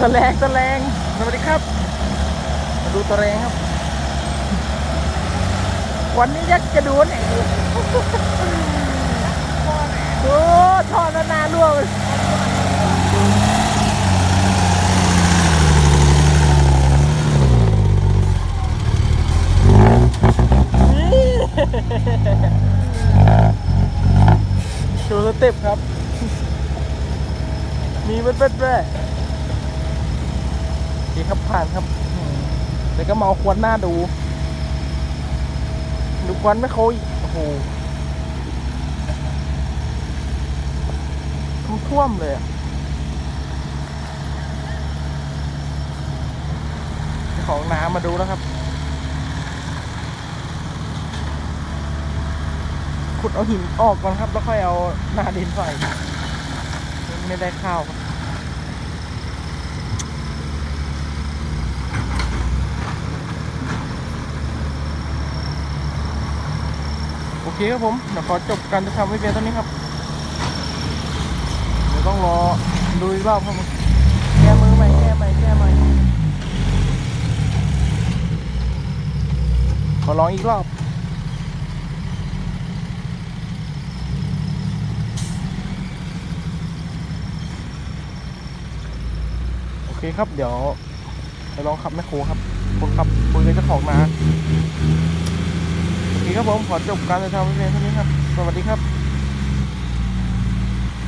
ตะแรงตะแรงสวัสดีครับ มาดูตะแรงครับ วันนี้ยักษ์จะดูเนี่ยโอ้ทอดนานๆร่วงเลยนี่โชว์สเต็ปครับ มีเบ็ดๆด้วย โอเคครับผ่านครับอืมแต่ก็มาเอาควนหน้าดู ดูควันไม่เขาอีกโอ้โหท่วมเลยอะเจ้าของน้ำมาดูแล้วครับ ขุดเอาหินออกก่อนครับ แล้วค่อยเอาหน้าดินใส่ไม่ได้ข้าวครับ เคครับผมเดี๋ยวขอจบการจะทำไว้เพียงเท่านี้ครับ เดี๋ยวต้องรอดูอีกรอบครับผมแก้มือใหม่แก้ใหม่แก้ใหม่ขอลองอีกรอบโอเคครับ เดี๋ยวจะลองขับแมคโครครับคนขับคุยกับเจ้าของนา คครับผมขอจบการถ่ายทำไว้เพียงเท่านี้ครับ สวัสดีครับ